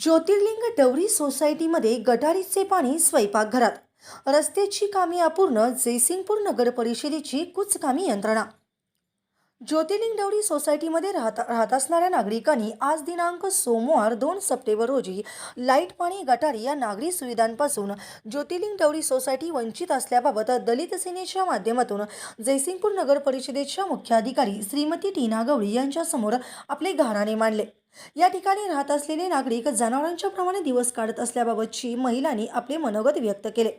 ज्योतिर्लिंग डवरी सोसायटीमध्ये गटारीचे पाणी स्वयंपाकघरात. रस्त्याची कामे अपूर्ण जयसिंगपूर नगर परिषदेची कुचकामी यंत्रणा. ज्योतिर्लिंग डवरी सोसायटीमध्ये राहत राहत असणाऱ्या नागरिकांनी आज दिनांक सोमवार दोन सप्टेंबर रोजी लाइट पाणी गटारी या नागरी सुविधांपासून ज्योतिर्लिंग डवरी सोसायटी वंचित असल्याबाबत दलित सेनेच्या माध्यमातून जयसिंगपूर नगर परिषदेच्या मुख्याधिकारी श्रीमती टीना गवळी यांच्यासमोर आपले घराणे मांडले. या ठिकाणी राहत असलेले नागरिक जनावरांच्या प्रमाणे दिवस काढत असल्याबाबतची महिलांनी आपले मनोगत व्यक्त केले.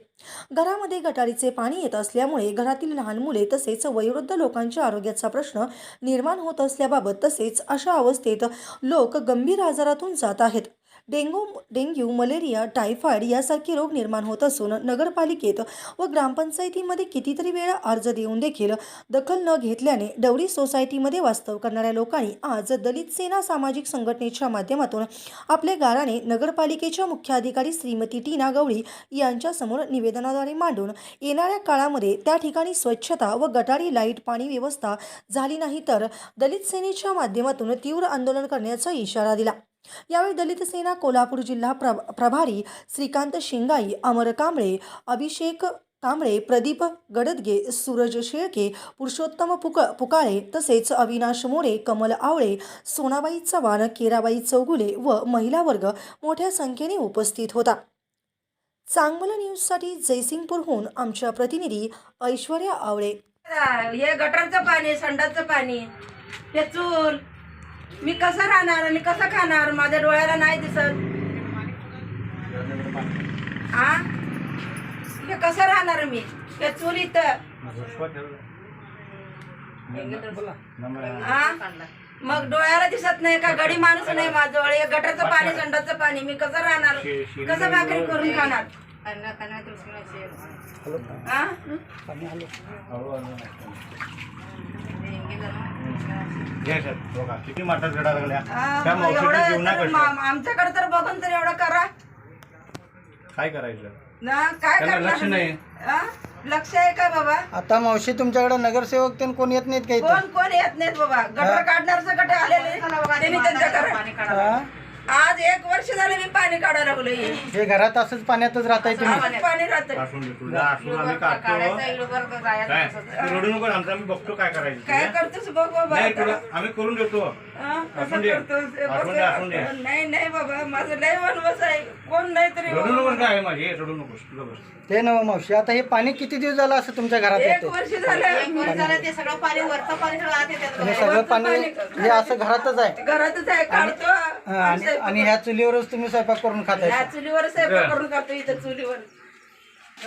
घरामध्ये गटारीचे पाणी येत असल्यामुळे घरातील लहान मुले तसेच वयोवृद्ध लोकांच्या आरोग्याचा प्रश्न निर्माण होत असल्याबाबत तसेच अशा अवस्थेत लोक गंभीर आजारातून जात आहेत. डेंगू डेंग्यू मलेरिया टायफॉइड यासारखे रोग निर्माण होत असून नगरपालिकेत व ग्रामपंचायतीमध्ये कितीतरी वेळा अर्ज देऊन देखील दखल न घेतल्याने डवरी सोसायटीमध्ये वास्तव करणाऱ्या लोकांनी आज दलित सेना सामाजिक संघटनेच्या माध्यमातून आपले गाराने नगरपालिकेच्या मुख्याधिकारी श्रीमती टीना गवळी यांच्यासमोर निवेदनाद्वारे मांडून येणाऱ्या काळामध्ये त्या ठिकाणी स्वच्छता व गटारी लाइट पाणी व्यवस्था झाली नाही तर दलित सेनेच्या माध्यमातून तीव्र आंदोलन करण्याचा इशारा दिला. यावेळी दलित सेना कोल्हापूर जिल्हा प्र प्रभारी श्रीकांत शिंगाई अमर कांबळे अभिषेक कांबळे प्रदीप गडदगे सूरज शेळके पुरुषोत्तम पुक पुकाळे तसेच अविनाश मोरे कमल आवळे सोनाबाई चव्हाण केराबाई चौगुले व महिला वर्ग मोठ्या संख्येने उपस्थित होता. चांगलं न्यूजसाठी जयसिंगपूरहून आमच्या प्रतिनिधी ऐश्वर्या आवळे. हे गटरचं पाणी संडाचं पाणी हे चूल. मी कसं राहणार आणि कसं खाणार? माझ्या डोळ्याला नाही दिसत. हा हे कसं राहणार मी? हे चूल इथं. मग डोळ्याला दिसत नाही का? गडी माणूस नाही माझ्याजवळ. हे गटरचं पाणी संडाचं पाणी. मी कसं राहणार? कसं भाकरी करून खाणार? आ? किती माठात गडा लागल्या. आ, त्या मग मावशीच्या एवढं तर जीवनाकडे मा- आमच्याकडे तर बघून तर एवढं करा. काय करायचं? ना काय त्यांना करणार लक्ष नाही. लक्ष आहे का बाबा? आता मावशी तुमच्याकडे नगरसेवक ते कोण येत नाहीत का इथं? कोण कोण येत नाहीत बाबा? गटर काढणार सकट आलेले. त्यांनी त्यांच्या घरात? आज एक वर्ष झालं पाणी काढायला लागलो हे. हे घरात असंच पाण्यातच राहताय तुम्ही. पाणी राहतं असून दे तुला असून आम्ही काढतो. काय? तू रडू नको आमचं आम्ही बघतो काय करायचं काय ते. करतोस बघ बाबा नाही तुला आम्ही करून देतो. हा? कसं असून दे. करतोस? हे बघ. असून दे, असून दे. नाही नाही बाबा माझं लय वनवस आहे. कोण नाही तरी रडू नको काय आहे. माझे रडू नकोस तुला बस ते नव मावशी आता हे पाणी किती दिवस झालं असं तुमच्या घरात एक येते वर्ष झालं. ते सगळं पाणी वरचं पाणी सगळं आत येतं हे सगळं पाणी हे असं घरातच आहे. घरातच आहे काढतो. हा, आणि आणि ह्या चुलीवरच तुम्ही स्वयंपाक करून खाताय या चुलीवर स्वयंपाक करून खातो इथं चुलीवर.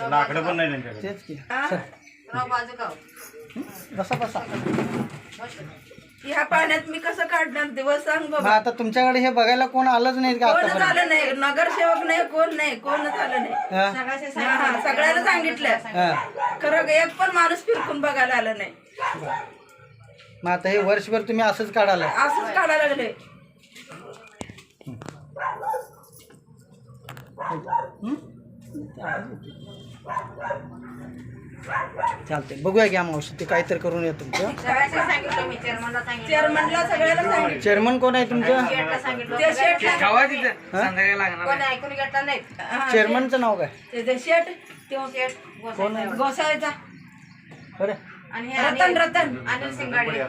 लाकडं पण नाही त्यांच्याकडे. तेच की. हा? राव बाजू का बसा बसा. ह्या पाण्यात मी कसं काढणार? दिवस सांग मग बाबा आता तुमच्याकडे हे बघायला कोण आलंच नाही का कोणच आलं नाही. नगरसेवक नाही कोण नाही कोणच आलं नाही. हा. हा, सगळ्याला सांगितलं. हा. खरं एक पण माणूस फिरकून बघायला आलं नाही. मग आता हे वर्षभर तुम्ही असंच काढायला असंच काढायला लागले. चालतंय. बघूया घ्या मावशी ते काहीतरी करून या तुमचं. सगळ्यांना सांगितलं मी चेअरमनला सांगितलं चेअरमनला सगळ्याला सांगितलं. चेअरमन कोण आहे तुमचं? गेटला सांगितलं. ते शेट कोणी ऐकून घेतलं नाही चेअरमनचं नाव काय? अरे. हे रतन रतन. अनिल सिंगाडे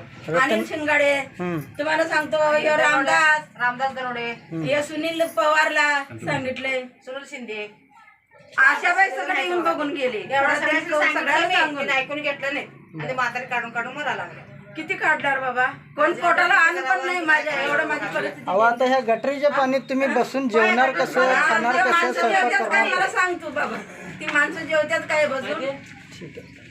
अनिल शिंगाडे. तुम्हाला सांगतो रामदास. रामदास दरोडे. हे सुनील पवारला सांगितले सुनील शिंदे. आशाबाई सगळे येऊन बघून गेले. एवढं सगळ्याला सांगून. ऐकून घेतलं नाही. आणि ते म्हातारी काढून काढून मरा लागले. किती काढणार बाबा? कोण पोटाला अन्न पण नाही माझ्या एवढं माझी परिस्थिती अहो आता ह्या गटरीच्या पाण्यात तुम्ही बसून जेवणार कसं खाणार कसं स्वयंपाक काय? मला सांग तू बाबा. ती माणसं जेवत्यात काय बसून? ठीक आहे.